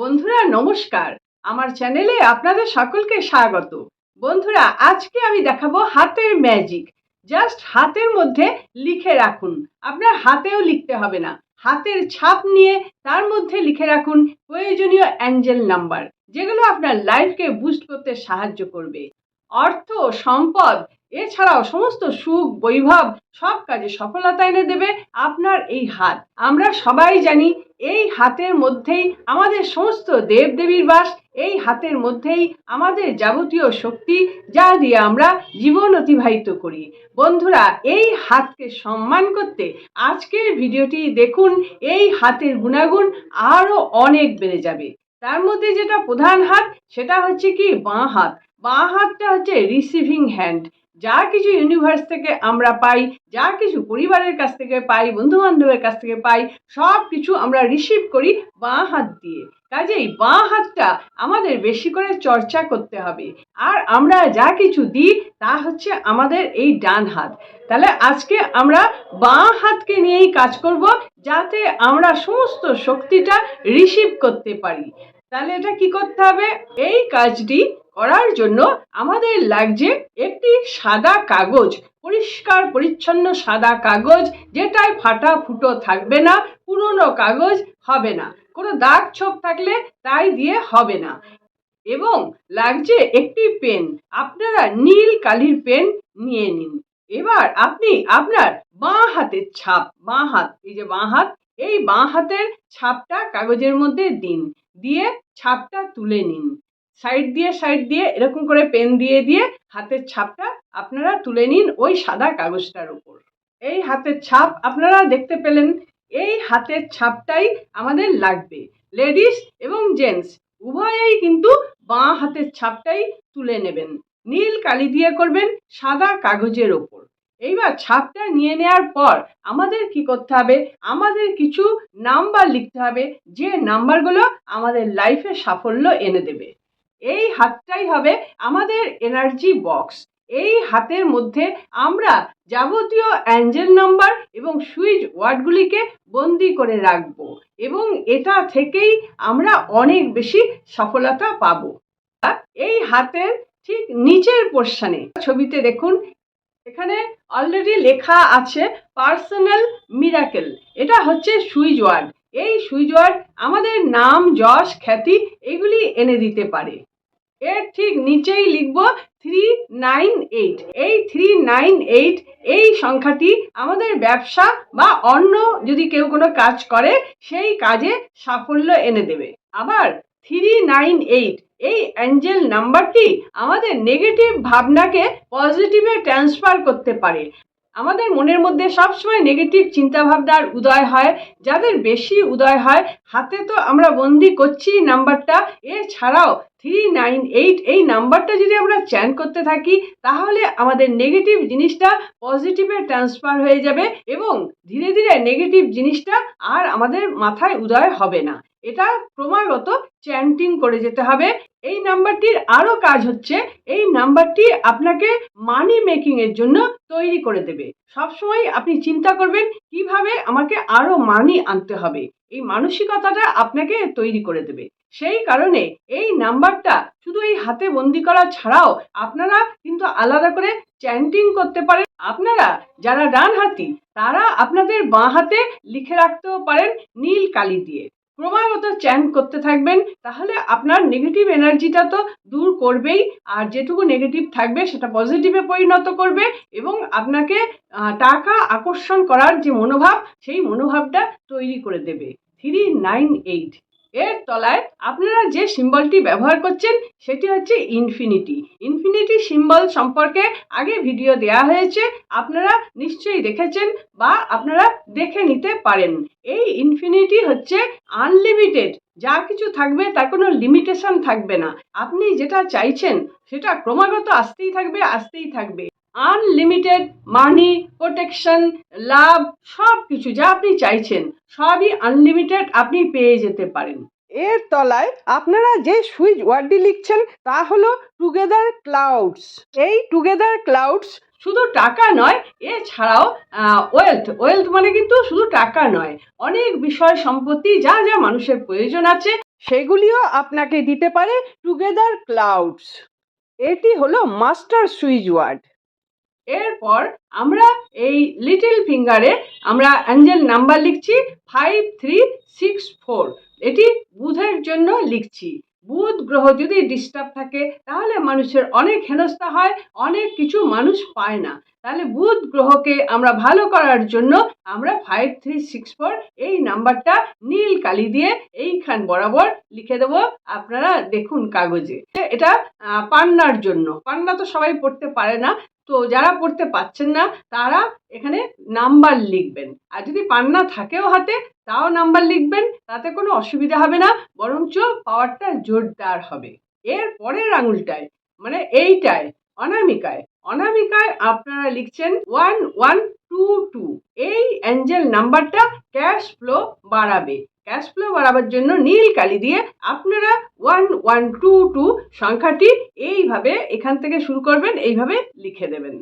বন্ধুরা, নমস্কার। আমার চ্যানেলে আপনাদের সকলকে স্বাগত। বন্ধুরা, আজকে আমি দেখাবো হাতের ম্যাজিক। জাস্ট হাতের মধ্যে লিখে রাখুন। আপনার হাতেও লিখতে হবে না। হাতের ছাপ নিয়ে তার মধ্যে লিখে রাখুন প্রয়োজনীয় অ্যাঞ্জেল নাম্বার, যেগুলো আপনার লাইফকে বুস্ট করতে সাহায্য করবে। অর্থ, সম্পদ, এছাড়াও সমস্ত সুখ, বৈভব সব কাজে সফলতা এনে দেবে আপনার এই হাত। আমরা সবাই জানি এই হাতের মধ্যেই আমাদের সমস্ত দেবদেবীর বাস, এই হাতের মধ্যেই আমাদের যাবতীয় শক্তি যা দিয়ে আমরা জীবন অতিবাহিত করি। বন্ধুরা, এই হাতকে সম্মান করতে আজকের ভিডিওটি দেখুন, এই হাতের গুণাগুণ আরও অনেক বেড়ে যাবে। তার মধ্যে যেটা প্রধান হাত, সেটা হচ্ছে কি বাঁ হাত। বাঁ হাতটা হচ্ছে রিসিভিং হ্যান্ড যা কিছু ইউনিভার্স থেকে আমরা পাই, যা কিছু পরিবারের কাছ থেকে পাই বন্ধু বান্ধবের কাছ থেকে পাই, সব কিছু আমরা রিসিভ করি বাঁ হাত দিয়ে। কাজেই বাঁ হাতটা আমাদের বেশি করে চর্চা করতে হবে। আর আমরা যা কিছু দিই, তা হচ্ছে আমাদের এই ডান হাত। তাহলে আজকে আমরা বাঁ হাতকে নিয়েই কাজ করব, যাতে আমরা সমস্ত শক্তিটা রিসিভ করতে পারি। তাহলে এটা কি করতে হবে? এই কাজটি করার জন্য আমাদের লাগছে একটি সাদা কাগজ, পরিষ্কার, পরিচ্ছন্ন সাদা কাগজ, যেটায় ফাটা ফুটো থাকবে না, পুরনো কাগজ হবে না। কোনো দাগ ছোপ থাকলে তাই দিয়ে হবে না। এবং লাগছে একটি পেন, আপনারা নীল কালির পেন নিয়ে নিন। এবার আপনি আপনার বাঁ হাতের ছাপ, বাঁ হাত, এই যে বাঁ হাত, এই বাঁ হাতের ছাপটা কাগজের মধ্যে দিন। দিয়ে ছাপটা তুলে নিন। সাইড দিয়ে সাইড দিয়ে এরকম করে পেন দিয়ে দিয়ে হাতের ছাপটা আপনারা তুলে নিন ওই সাদা কাগজটার উপর। এই হাতের ছাপ আপনারা দেখতে পেলেন, এই হাতের ছাপটাই আমাদের লাগবে। লেডিস এবং জেন্টস উভয়েই কিন্তু বাঁ হাতের ছাপটাই তুলে নেবেন। নীল কালি দিয়ে করবেন সাদা কাগজের ওপর এইবার ছাপটা নিয়ে নেওয়ার পর আমাদের কি করতে হবে? আমাদের কিছু নাম্বার লিখতে হবে। যে নাম্বারগুলো আমাদের লাইফে সাফল্য এনে দেবে। এই হাতটাই হবে আমাদের এনার্জি বক্স এই হাতের মধ্যে আমরা যাবতীয় অ্যাঞ্জেল নাম্বার এবং সুইচ ওয়ার্ডগুলিকে বন্দি করে রাখব এবং এটা থেকেই আমরা অনেক বেশি সফলতা পাব। এই হাতের ঠিক নিচের পোর্শনে ছবিতে দেখুন এখানে অলরেডি লেখা আছে পার্সোনাল মিরাকেল এটা হচ্ছে সুইচ ওয়ার্ড এই সুইচ ওয়ার্ড আমাদের নাম, যশ, খ্যাতি এগুলি এনে দিতে পারে। এর ঠিক নিচেই লিখব থ্রি নাইন এইট এই থ্রি নাইন এইট এই সংখ্যাটি আমাদের ব্যবসা বা অন্য যদি কেউ কোনো কাজ করে, সেই কাজে সাফল্য এনে দেবে। আবার থ্রি নাইন এইট এই অ্যাঞ্জেল নাম্বারটি আমাদের নেগেটিভ ভাবনাকে পজিটিভে ট্রান্সফার করতে পারে। আমাদের মনের মধ্যে সবসময় নেগেটিভ চিন্তাভাবনার উদয় হয়। যাদের বেশি উদয় হয়, হাতে তো আমরা বন্দি করছি নাম্বারটা। এছাড়াও থ্রি নাইন এইট এই নাম্বারটা যদি আমরা চ্যান করতে থাকি, তাহলে আমাদের নেগেটিভ জিনিসটা পজিটিভে ট্রান্সফার হয়ে যাবে এবং ধীরে ধীরে নেগেটিভ জিনিসটা আর আমাদের মাথায় উদয় হবে না। এটা ক্রমাগত চ্যান্টিং করে যেতে হবে। এই নাম্বারটির আরও কাজ হচ্ছে, এই নাম্বারটি আপনাকে মানি মেকিংয়ের জন্য তৈরি করে দেবে। সবসময় আপনি চিন্তা করবেন, কীভাবে আমাকে আরও মানি আনতে হবে? এই মানসিকতাটা আপনাকে তৈরি করে দেবে। সেই কারণে এই নাম্বারটা শুধু এই হাতে বন্দি করা ছাড়াও আপনারা কিন্তু আলাদা করে চ্যান্টিং করতে পারেন। আপনারা যারা ডান হাতি তারা আপনাদের বাঁ হাতে লিখে রাখতেও পারেন নীল কালি দিয়ে। ক্রমাগত চ্যান করতে থাকবেন, তাহলে আপনার নেগেটিভ এনার্জিটা তো দূর করবেই, আর যেটুকু নেগেটিভ থাকবে সেটা পজিটিভে পরিণত করবে এবং আপনাকে টাকা আকর্ষণ করার যে মনোভাব, সেই মনোভাবটা তৈরি করে দেবে। থ্রি নাইন এইট এর তলায় আপনারা যে সিম্বলটি ব্যবহার করছেন, সেটি হচ্ছে ইনফিনিটি। ইনফিনিটি সিম্বল সম্পর্কে আগে ভিডিও দেওয়া হয়েছে, আপনারা নিশ্চয়ই দেখেছেন বা আপনারা দেখে নিতে পারেন। এই ইনফিনিটি হচ্ছে আনলিমিটেড, যা কিছু থাকবে তার কোনো লিমিটেশন থাকবে না। আপনি যেটা চাইছেন, সেটা ক্রমাগত আসতেই থাকবে আসতেই থাকবে। আনলিমিটেড মানি প্রোটেকশন লাভ সব কিছু যা আপনি চাইছেন, সবই আনলিমিটেড আপনি পেয়ে যেতে পারেন। এর তলায় আপনারা যে সুইচ ওয়ার্ডটি লিখছেন, তা হলো টুগেদার ক্লাউডস এই টুগেদার ক্লাউডস শুধু টাকা নয়, এছাড়াও ওয়েলথ ওয়েলথ মানে কিন্তু শুধু টাকা নয়, অনেক বিষয় সম্পত্তি, যা যা মানুষের প্রয়োজন আছে, সেগুলিও আপনাকে দিতে পারে টুগেদার ক্লাউডস এটি হলো মাস্টার সুইচ ওয়ার্ড। এরপর আমরা এই লিটল ফিঙ্গারে আমরা অ্যাঞ্জেল নাম্বার লিখছি ফাইভ থ্রি সিক্স ফোর এটি বুধের জন্য লিখছি। বুধ গ্রহ যদি ডিস্টার্ব থাকে, তাহলে মানুষের অনেক হেনস্থা হয়, অনেক কিছু মানুষ পায় না। তাহলে বুধ গ্রহকে আমরা ভালো করার জন্য আমরা ফাইভ থ্রি সিক্স ফোর এই নাম্বারটা নীল কালি দিয়ে এইখান বরাবর লিখে দেবো। আপনারা দেখুন কাগজে। এটা পান্নার জন্য। পান্না তো সবাই পড়তে পারে না। তো যারা পড়তে পাচ্ছেন না, তারা এখানে নাম্বার লিখবেন। আর যদি পান্না থাকেও হাতে, তাও নাম্বার লিখবেন, তাতে কোনো অসুবিধা হবে না, বরঞ্চ পাওয়ারটা জোরদার হবে। এর পরের আঙুলটায় মানে এইটায়, অনামিকায়। অনামিকায় আপনারা লিখছেন ওয়ান ওয়ান টু টু। এই অ্যাঞ্জেল নাম্বারটা ক্যাশ ফ্লো বাড়াবে। ক্যাশ ফ্লো বাড়াবার জন্য নীল কালি দিয়ে আপনারা ওয়ান ওয়ান টু টু সংখ্যাটি এইভাবে এখান থেকে শুরু করবেন, এইভাবে লিখে দেবেন।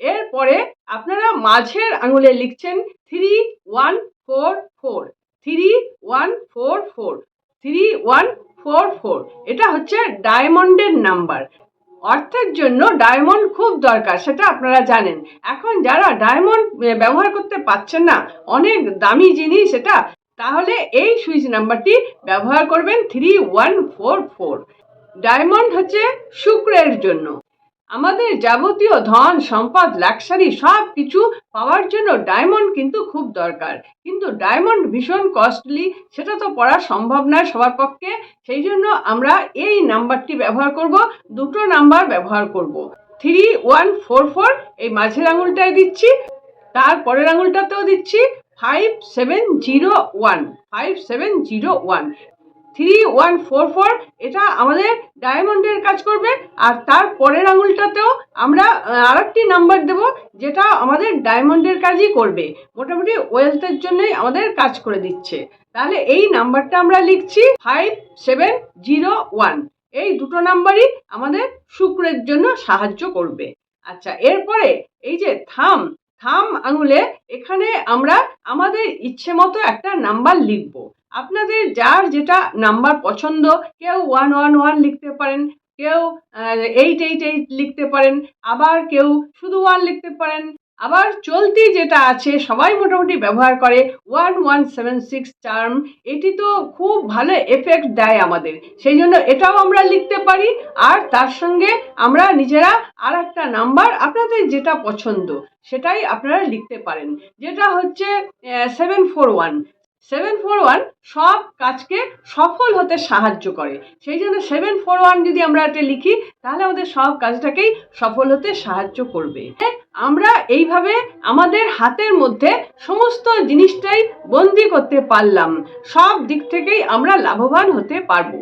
এরপরে আপনারা মাঝের আঙুলে লিখছেন three one four four three one four four three one four four এটা হচ্ছে ডায়মন্ডের নাম্বার। অর্থের জন্য ডায়মন্ড খুব দরকার, সেটা আপনারা জানেন। এখন যারা ডায়মন্ড ব্যবহার করতে পারছেন না, অনেক দামি জিনিস এটা তাহলে এই সুইচ নাম্বারটি ব্যবহার করবেন three one four four diamond হচ্ছে শুক্রের জন্য। আমাদের যাবতীয় ধন, সম্পদ লাক্সারি সব কিছু পাওয়ার জন্য ডায়মন্ড কিন্তু খুব দরকার। কিন্তু ডায়মন্ড ভীষণ কস্টলি সেটা তো পড়া সম্ভব নয় সবার পক্ষে। সেই জন্য আমরা এই নাম্বারটি ব্যবহার করব, দুটো নাম্বার ব্যবহার করব। থ্রি ওয়ান ফোর ফোর এই মাঝের আঙুলটায় দিচ্ছি তার পরের আঙুলটাতেও দিচ্ছি। Five seven zero one five seven zero one three one four four এটা আমাদের ডায়মন্ডের কাজ করবে। আর তার পরের আঙুলটাতেও আমরা আর একটি নাম্বার দেব, যেটা আমাদের ডায়মন্ডের কাজই করবে। মোটামুটি ওয়েলথের জন্যই আমাদের কাজ করে দিচ্ছে। তাহলে এই নাম্বারটা আমরা লিখছি ফাইভ সেভেন জিরো ওয়ান এই দুটো নাম্বারই আমাদের শুক্রের জন্য সাহায্য করবে। আচ্ছা এরপরে এই যে থাম থাম আঙুলে, এখানে আমরা আমাদের ইচ্ছে মতো একটা নাম্বার লিখব। আপনাদের যার যেটা নাম্বার পছন্দ, কেউ ওয়ান ওয়ান ওয়ান লিখতে পারেন, কেউ এইট এইট এইট লিখতে পারেন, আবার কেউ শুধু ওয়ান লিখতে পারেন। আবার চলতি যেটা আছে, সবাই মোটামুটি ব্যবহার করে one one seven six term এটি তো খুব ভালো এফেক্ট দেয় আমাদের। সেই জন্য এটাও আমরা লিখতে পারি, আর তার সঙ্গে আমরা নিজেরা আর একটা নাম্বার আপনাদের যেটা পছন্দ, সেটাই আপনারা লিখতে পারেন। যেটা হচ্ছে seven four one seven four one সব কাজকে সফল হতে সাহায্য করে। সেই জন্য সেভেন ফোর ওয়ান যদি আমরা এটা লিখি, তাহলে আমাদের সব কাজটাকেই সফল হতে সাহায্য করবে। আমরা এইভাবে আমাদের হাতের মধ্যে সমস্ত জিনিসটাই বন্দি করতে পারলাম। সব দিক থেকেই আমরা লাভবান হতে পারব।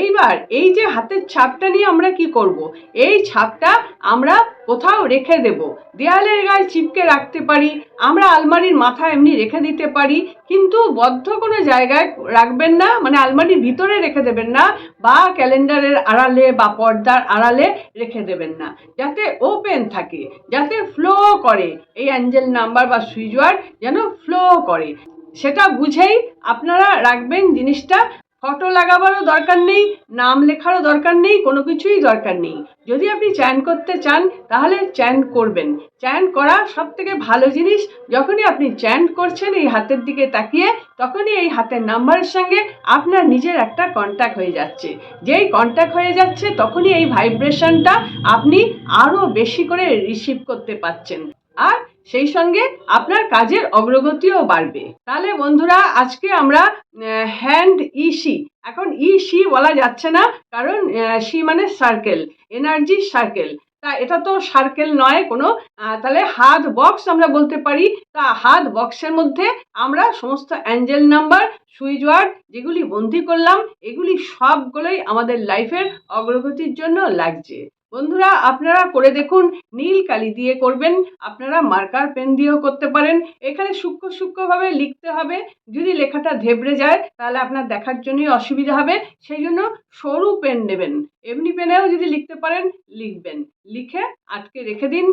এইবার এই যে হাতের ছাপটা নিয়ে আমরা কি করব। এই ছাপটা আমরা কোথাও রেখে দেব। দেয়ালের গায়ে চিপকে রাখতে পারি, আমরা আলমারির মাথা এমনি রেখে দিতে পারি, কিন্তু বদ্ধ কোনো জায়গায় রাখবেন না মানে আলমারির ভিতরে রেখে দেবেন না, বা ক্যালেন্ডারের আড়ালে বা পর্দার আড়ালে রেখে দেবেন না। যাতে ওপেন থাকে, যাতে ফ্লো করে, এই অ্যাঞ্জেল নাম্বার বা সুইচ যেন ফ্লো করে। সেটা বুঝেই আপনারা রাখবেন জিনিসটা। ফটো লাগাবারও দরকার নেই, নাম লেখারও দরকার নেই, কোনো কিছুই দরকার নেই। যদি আপনি চ্যান করতে চান, তাহলে চ্যান করবেন। চ্যান করা সব থেকে ভালো জিনিস, যখনই আপনি চ্যান করছেন এই হাতের দিকে তাকিয়ে, তখনই এই হাতের নাম্বারের সঙ্গে আপনার নিজের একটা কন্ট্যাক্ট হয়ে যাচ্ছে। যেই কন্ট্যাক্ট হয়ে যাচ্ছে, তখনই এই ভাইব্রেশনটা আপনি আরও বেশি করে রিসিভ করতে পাচ্ছেন। আর সেই সঙ্গে আপনার কাজের অগ্রগতিও বাড়বে। তাহলে বন্ধুরা, আজকে আমরা হ্যান্ড ইসি এখন ইসি বলা যাচ্ছে না, কারণ সি মানে সার্কেল এনার্জি সার্কেল তা এটা তো সার্কেল নয় কোনো তাহলে হাত বক্স আমরা বলতে পারি। তা হাত বক্সের মধ্যে আমরা সমস্ত অ্যাঞ্জেল নাম্বার সুইচ ওয়ার্ড যেগুলি বন্দি করলাম, এগুলি সবগুলোই আমাদের লাইফের অগ্রগতির জন্য লাগছে। বন্ধুরা, আপনারা করে দেখুন, নীল কালি দিয়ে করবেন। আপনারা মার্কার পেন দিয়েও করতে পারেন। এখানে সূক্ষ্ম সূক্ষ্মভাবে লিখতে হবে। যদি লেখাটা ধেবড়ে যায়, তাহলে আপনার দেখার জন্যই অসুবিধা হবে। সেই জন্য সরু পেন নেবেন। এমনি পেনেও যদি লিখতে পারেন, লিখবেন। লিখে আটকে রেখে দিন।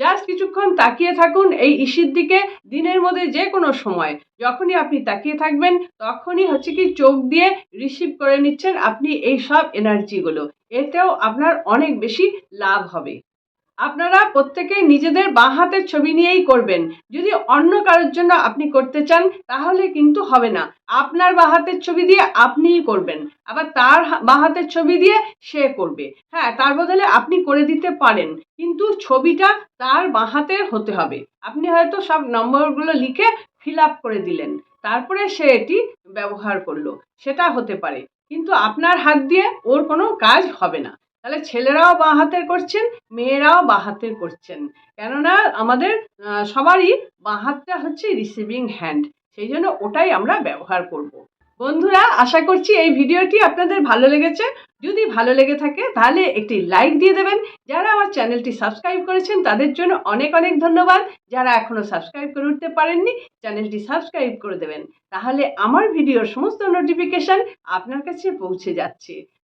জাস্ট কিছুক্ষণ তাকিয়ে থাকুন এই ইসির দিকে, দিনের মধ্যে যে কোনো সময়। যখনই আপনি তাকিয়ে থাকবেন, তখনই হচ্ছে কি চোখ দিয়ে রিসিভ করে নিচ্ছেন আপনি এই সব এনার্জিগুলো এতেও আপনার অনেক বেশি লাভ হবে। আপনারা প্রত্যেকে নিজেদের বাঁ হাতের ছবি নিয়েই করবেন। যদি অন্য কারোর জন্য আপনি করতে চান, তাহলে কিন্তু হবে না। আপনার বাঁ হাতের ছবি দিয়ে আপনিই করবেন। আবার তার বাঁ হাতের ছবি দিয়ে সে করবে। হ্যাঁ তার বদলে আপনি করে দিতে পারেন। কিন্তু ছবিটা তার বাঁ হাতের হতে হবে। আপনি হয়তো সব নম্বরগুলো লিখে ফিল আপ করে দিলেন। তারপরে সে এটি ব্যবহার করল। সেটা হতে পারে। কিন্তু আপনার হাত দিয়ে ওর কোনো কাজ হবে না। তাহলে ছেলেরাও বাঁ হাতের করছেন, মেয়েরাও বাঁ হাতের করছেন। কেননা আমাদের সবারই বাঁ হাতটা হচ্ছে রিসিভিং হ্যান্ড সেই জন্য ওটাই আমরা ব্যবহার করব। বন্ধুরা, আশা করছি এই ভিডিওটি আপনাদের ভালো লেগেছে। যদি ভালো লেগে থাকে, তাহলে একটি লাইক দিয়ে দেবেন। যারা আমার চ্যানেলটি সাবস্ক্রাইব করেছেন, তাদের জন্য অনেক অনেক ধন্যবাদ। যারা এখনও সাবস্ক্রাইব করে উঠতে পারেননি, চ্যানেলটি সাবস্ক্রাইব করে দেবেন। তাহলে আমার ভিডিওর সমস্ত নোটিফিকেশন আপনার কাছে পৌঁছে যাচ্ছে।